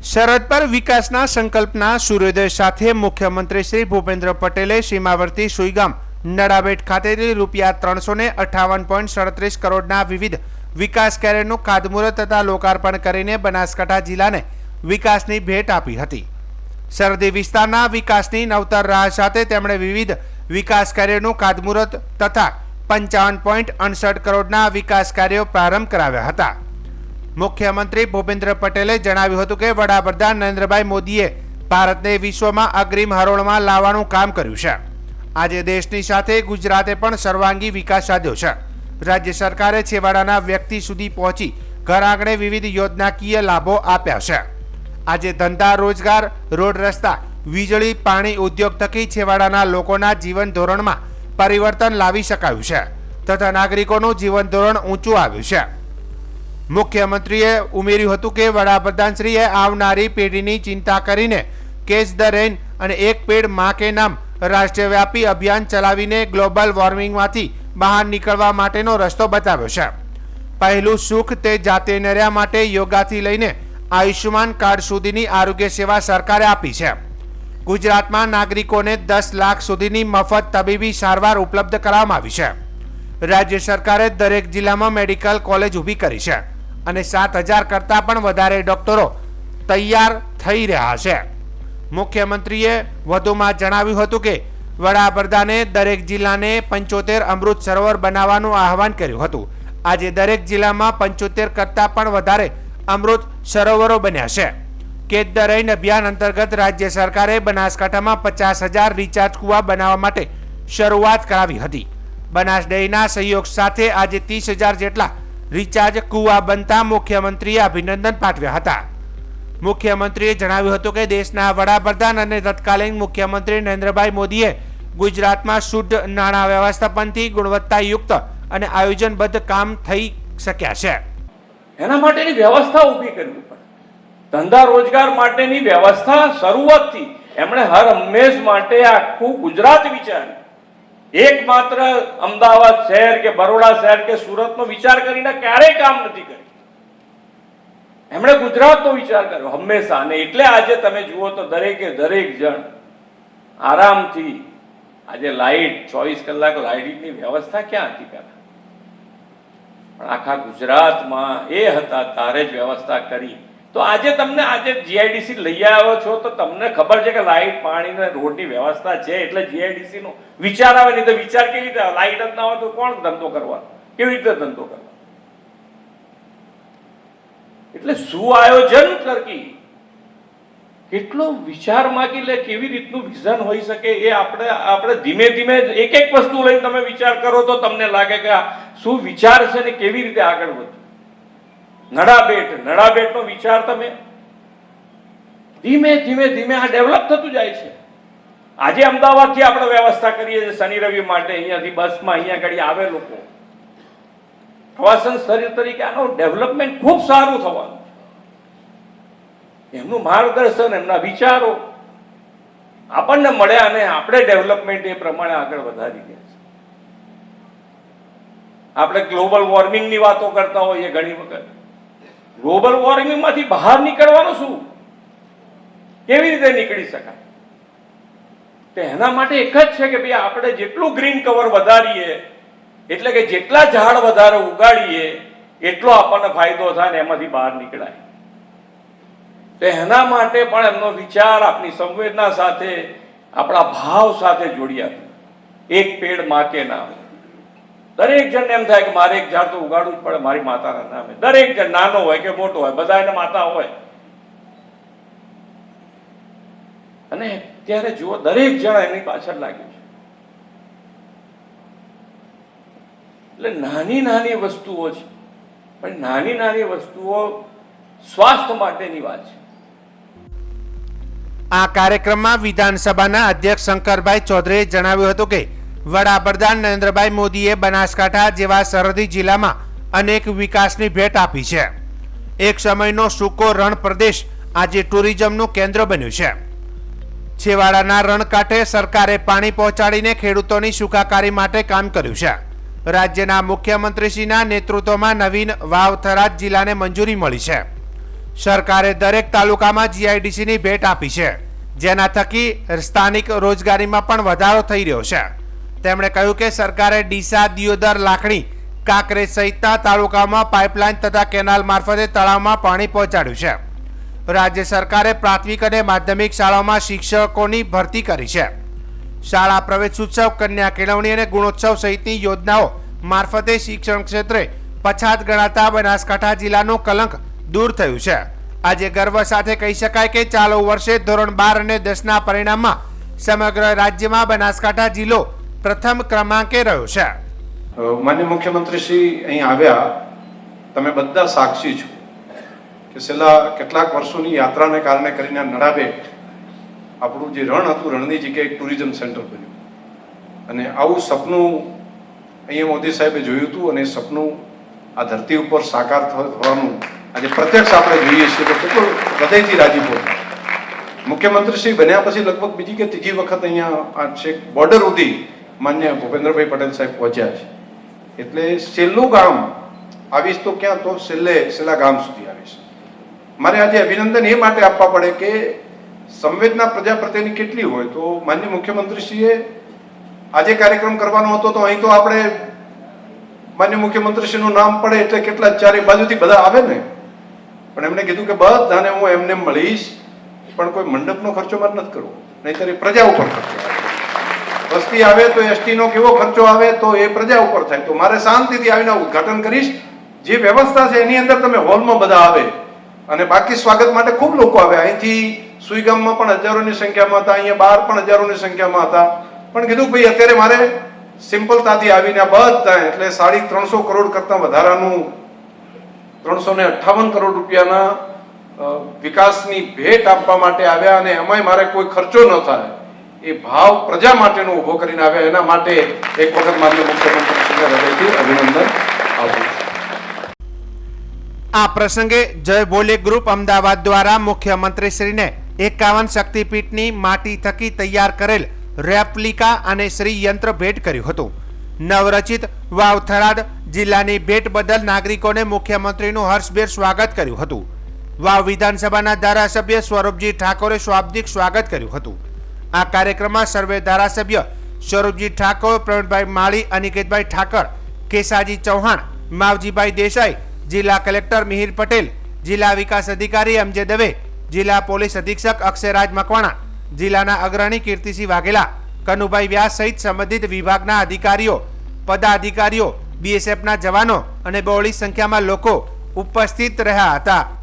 સરહદ પર વિકાસના સંકલ્પના સૂર્યોદય સાથે મુખ્યમંત્રી શ્રી ભૂપેન્દ્ર પટેલે સીમાવર્તી સુઈગામ, નડાબેટ ખાતેથી રૂપિયા ત્રણસો ને અઠાવન પોઈન્ટ સડત્રીસ કરોડના વિવિધ વિકાસ કાર્યનું ખાતમુહૂર્ત તથા લોકાર્પણ કરીને બનાસકાંઠા જિલ્લાને વિકાસની ભેટ આપી હતી. સરહદી વિસ્તારના વિકાસની નવતર રાહ સાથે તેમણે વિવિધ વિકાસ કાર્યોનું ખાતમુહૂર્ત તથા પંચાવન પોઈન્ટ અડસઠ કરોડના વિકાસ કાર્યો પ્રારંભ કરાવ્યા હતા. મુખ્યમંત્રી ભૂપેન્દ્ર પટેલે જણાવ્યું હતું કે વડાપ્રધાન નરેન્દ્રભાઈ મોદીએ ભારતને વિશ્વમાં અગ્રીમ હરોળમાં લાવવાનું કામ કર્યું છે. આજે દેશની સાથે ગુજરાતે પણ સર્વાંગી વિકાસ સાધ્યો છે. રાજ્ય સરકારે છેવાડાના વ્યક્તિ સુધી પહોંચી ઘર આંગણે વિવિધ યોજનાકીય લાભો આપ્યા છે. આજે ધંધા રોજગાર, રોડ રસ્તા, વીજળી, પાણી ઉદ્યોગ થકી છેવાડાના લોકોના જીવન ધોરણમાં પરિવર્તન લાવી શકાયું છે. તથા નાગરિકોનું જીવન ધોરણ ઊંચું આવ્યું છે. મુખ્યમંત્રીએ ઉમેર્યું હતું કે વડાપ્રધાનશ્રીએ આવનારી પેઢીની ચિંતા કરીને કેચ ધ રેન અને એક પેડ મા કે નામ રાષ્ટ્રવ્યાપી અભિયાન ચલાવીને ગ્લોબલ વોર્મિંગમાંથી બહાર નીકળવા માટેનો રસ્તો બતાવ્યો છે. પહેલું સુખ તે જાતે નર્યા માટે યોગાથી લઈને આયુષ્યમાન કાર્ડ સુધીની આરોગ્ય સેવા સરકારે આપી છે. ગુજરાતમાં નાગરિકોને દસ લાખ સુધીની મફત તબીબી સારવાર ઉપલબ્ધ કરાવવામાં આવી છે. રાજ્ય સરકારે દરેક જિલ્લામાં મેડિકલ કોલેજ ઊભી કરી છે. અને સાત હજાર કરતાં પણ વધારે ડોક્ટરો તૈયાર થઈ રહ્યા છે. મુખ્યમંત્રીએ વધુમાં જણાવ્યું હતું કે, વડાપ્રધાને દરેક જિલ્લાને પંચોતેર અમૃત સરોવર બનાવવાનું આહવાન કર્યું હતું. આજે દરેક જિલ્લામાં પંચોતેર કરતાં પણ વધારે અમૃત સરોવરો બન્યા છે. કેદ ધ રેઇન અભિયાન અંતર્ગત રાજ્ય સરકારે બનાસકાંઠામાં પચાસ હજાર રિચાર્જ કુવા બનાવવા માટે શરૂઆત કરાવી હતી. બનાસ ડેરીના સહયોગ સાથે આજે ત્રીસ હજાર જેટલા રિચાર્જ કુવા બનતા મુખ્યમંત્રીએ અભિનંદન પાઠવ્યા હતા. મુખ્યમંત્રીએ જણાવ્યું હતું કે દેશના વડાપ્રધાન અને તત્કાલીન મુખ્યમંત્રી નરેન્દ્રભાઈ મોદીએ ગુજરાતમાં શુદ્ધ નાણાં વ્યવસ્થાપનથી ગુણવત્તાયુક્ત અને આયોજનબદ્ધ કામ થઈ શક્યા છે. એના માટેની વ્યવસ્થા ઊભી કરવી પડે. ધંધા રોજગાર માટેની વ્યવસ્થા શરૂઆતથી એમણે હર હંમેશ માટે આખું ગુજરાત વિચાર્યું. એકમાત્ર અમદાવાદ શહેર કે બરોડા શહેર કે સુરતનો વિચાર કરીને ક્યારેય કામ નથી કર્યું. એમણે ગુજરાતનો વિચાર કર્યો, હંમેશા. અને એટલે આજે તમે જુઓ તો દરેકે દરેક જણ આરામથી, આજે લાઇટ, ચોવીસ કલાક લાઇટની વ્યવસ્થા ક્યાં હતી પહેલા? પણ આખા ગુજરાતમાં એ હતા, તારે જ વ્યવસ્થા કરી. તો આજે તમને આજે જીઆઈડીસી લઈ આવ્યો છો, તો તમને ખબર છે કે લાઇટ પાણી ને રોડની વ્યવસ્થા છે, એટલે જીઆઈડીસી નો વિચાર આવે નહીં તો વિચાર કેવી રીતે આવે? જ ના હોય તો કોણ ધંધો કરવાનો? કેવી રીતે ધંધો કરવાનો? એટલે સુઆયોજન કરકી કેટલો વિચાર માગી લે, કેવી રીતનું વિઝન હોઈ શકે એ આપણે આપણે ધીમે ધીમે એક એક વસ્તુ લઈને તમે વિચાર કરો તો તમને લાગે કે શું વિચાર છે ને કેવી રીતે આગળ વધવું નડાબેટ નડાબેટનો વિચાર તમે. ધીમે ધીમે ધીમે આ ડેવલપ થતું જાય છે. આજે અમદાવાદથી આપણે વ્યવસ્થા કરીએ છીએ શનિ રવિ માટે. અહીંયાથી બસમાં અહીંયા આગળ આવે લોકો. પ્રવાસન સ્થળ તરીકે આનું ડેવલપમેન્ટ ખૂબ સારું થવાનું એમનું માર્ગદર્શન, એમના વિચારો આપણને મળ્યા અને આપણે ડેવલપમેન્ટ એ પ્રમાણે આગળ વધારી ગયા છે. આપણે ગ્લોબલ વોર્મિંગની વાતો કરતા હોઈએ ઘણી વખત. ગ્લોબલ વોર્મિંગમાંથી બહાર નીકળવાનું શું? કેવી રીતે નીકળી શકાય? તો એના માટે એક જ છે કે ભાઈ આપણે જેટલું ગ્રીન કવર વધારીએ, એટલે કે જેટલા ઝાડ વધારે ઉગાડીએ, એટલો આપણને ફાયદો થાય ને એમાંથી બહાર નીકળાય. તો એના માટે પણ એમનો વિચાર આપણી સંવેદના સાથે, આપણા ભાવ સાથે જોડ્યા એક પેડમાં કે નામ દરેક જણને એમ થાય કે મારે એક ઝાડ તો ઉગાડવું જ પડે, મારી માતાના નામે. દરેક જણ નાનો હોય કે મોટો હોય બધા એને માતા હોય. અને ત્યારે જુઓ, દરેક જણ એની પાછળ લાગ્યું છે. એટલે નાની નાની વસ્તુઓ છે. પણ નાની નાની વસ્તુઓ સ્વાસ્થ્ય માટેની વાત છે. આ કાર્યક્રમમાં વિધાનસભાના અધ્યક્ષ શંકરભાઈ ચૌધરીએ જણાવ્યું હતું કે વડાપ્રધાન નરેન્દ્રભાઈ મોદીએ બનાસકાંઠા જેવા સરહદી જિલ્લામાં અનેક વિકાસની ભેટ આપી છે. એક સમયનો સૂકો રણ પ્રદેશ આજે ટુરિઝમનું કેન્દ્ર બન્યું છે. છેવાડાના રણકાંઠે સરકારે પાણી પહોંચાડીને ખેડૂતોની સુખાકારી માટે કામ કર્યું છે. રાજ્યના મુખ્યમંત્રીશ્રીના નેતૃત્વમાં નવીન વાવથરાજ જિલ્લાને મંજૂરી મળી છે. સરકારે દરેક તાલુકામાં જીઆઈડીસીની ભેટ આપી છે. જેના થકી સ્થાનિક રોજગારીમાં પણ વધારો થઈ રહ્યો છે. તેમણે કહ્યું કે સરકારે ડીસા, દિયોદર, લાખણી કાંકરેજ સહિતના તાલુકામાં પાઇપલાઇન તથા કેનાલ મારફતે તળાવમાં પાણી પહોંચાડ્યું છે. રાજ્ય સરકારે પ્રાથમિક અને માધ્યમિક શાળાઓમાં શિક્ષકોની ભરતી કરી છે. શાળા પ્રવેશોત્સવ કન્યા કેળવણી અને ગુણોત્સવ સહિતની યોજનાઓ મારફતે શિક્ષણ ક્ષેત્રે પછાત ગણાતા બનાસકાંઠા જિલ્લાનું કલંક દૂર થયું છે. આજે ગર્વ સાથે કહી શકાય કે ચાલુ વર્ષે ધોરણ બાર અને દસના પરિણામમાં સમગ્ર રાજ્યમાં બનાસકાંઠા જિલ્લો પ્રથમ ક્રમાંકે રહ્યો છે. અ, માનનીય મુખ્યમંત્રી શ્રી અહીં આવ્યા. તમે બધા સાક્ષી છો કે છેલ્લા કેટલાક વર્ષોની યાત્રાને કારણે કરીને નડાબેટ આપણું જે રણ હતું રણની જગ્યાએ એક ટુરિઝમ સેન્ટર બન્યું. અને આવું સપનું અહીંયા મોદી સાહેબે જોયું હતું અને સપનું આ ધરતી ઉપર સાકાર થવાનું આજે પ્રત્યક્ષ આપણે જોઈએ છીએ તો કેટલું હૃદયથી રાજીપો. મુખ્યમંત્રી શ્રી બન્યા પછી લગભગ બીજી કે ત્રીજી વખત અહીંયા આ છેક બોર્ડર સુધી માન્ય ભૂપેન્દ્રભાઈ પટેલ સાહેબ પહોંચ્યા છે. એટલે છેલ્લું ગામ આવીશ તો ક્યાં? તો છેલ્લે છેલ્લા ગામ સુધી આવીશ. મારે આજે અભિનંદન એ માટે આપવા પડે કે સંવેદના પ્રજા પ્રત્યેની કેટલી હોય તો માન્ય મુખ્યમંત્રીશ્રીએ આજે કાર્યક્રમ કરવાનો હતો તો અહીં તો આપણે માન્ય મુખ્યમંત્રીશ્રીનું નામ પડે એટલે કેટલા ચારે બાજુથી બધા આવે ને? પણ એમણે કીધું કે બધાને હું એમને મળીશ, પણ કોઈ મંડપનો ખર્ચો મારે નથી કરવો. નહીંતર એ પ્રજા ઉપર ખર્ચો. વસ્તી આવે તો એસટીનો કેવો ખર્ચો આવે તો એ પ્રજા ઉપર થાય. તો મારે શાંતિથી આવીને ઉદઘાટન કરીશ. જે વ્યવસ્થા છે એની અંદર તમે હોલમાં બધા આવે. અને બાકી સ્વાગત માટે ખૂબ લોકો આવે. અહીંથી સુઈગામમાં પણ હજારોની સંખ્યામાં હતા, અહીંયા બહાર પણ હજારોની સંખ્યામાં હતા. પણ કીધું ભાઈ, અત્યારે મારે સિમ્પલતાથી આવીને બધા, એટલે સાડી ત્રણસો કરોડ કરતાં વધારાનું ત્રણસો ને અઠ્ઠાવન કરોડ રૂપિયાના વિકાસની ભેટ આપવા માટે આવ્યા અને એમાંય મારે કોઈ ખર્ચો ન થાય. એ ભાવ પ્રજા માટેનો ઊભો કરીને આવ્યા. એના માટે એક વખત માન્ય મુખ્યમંત્રીશ્રીને હૃદયથી અભિનંદન આપું આ પ્રસંગે જય બોલે ગ્રુપ અમદાવાદ દ્વારા મુખ્યમંત્રીશ્રીને એકાવન શક્તિપીઠની માટી થકી તૈયાર કરેલ રેપ્લિકા અને શ્રી યંત્ર ભેટ કર્યું હતું. નવરચિત વાવ થરાદ જિલ્લાની ભેટ બદલ નાગરિકોને મુખ્યમંત્રીનું હર્ષભેર સ્વાગત કર્યું હતું. વાવ વિધાનસભાના ધારાસભ્ય સ્વરૂપજી ઠાકોરે સ્વાબ્દિક સ્વાગત કર્યું હતું. આ કાર્યક્રમમાં સર્વે ધારાસભ્ય સ્વરૂપજી ઠાકોર, પ્રવીણભાઈ માળી, અનિકેતભાઈ ઠાકર, કેસાજી ચૌહાણ, માવજીભાઈ દેસાઈ, જિલ્લા કલેક્ટર મિહિર પટેલ, જિલ્લા વિકાસ અધિકારી એમજે દવે, જિલ્લા પોલીસ અધિક્ષક અક્ષયરાજ મકવાણા, જિલ્લાના અગ્રણી કીર્તિસિંહ વાઘેલા, કનુભાઈ વ્યાસ સહિત સંબંધિત વિભાગના અધિકારીઓ, પદાધિકારીઓ, બીએસએફના જવાનો અને બહોળી સંખ્યામાં લોકો ઉપસ્થિત રહ્યા હતા.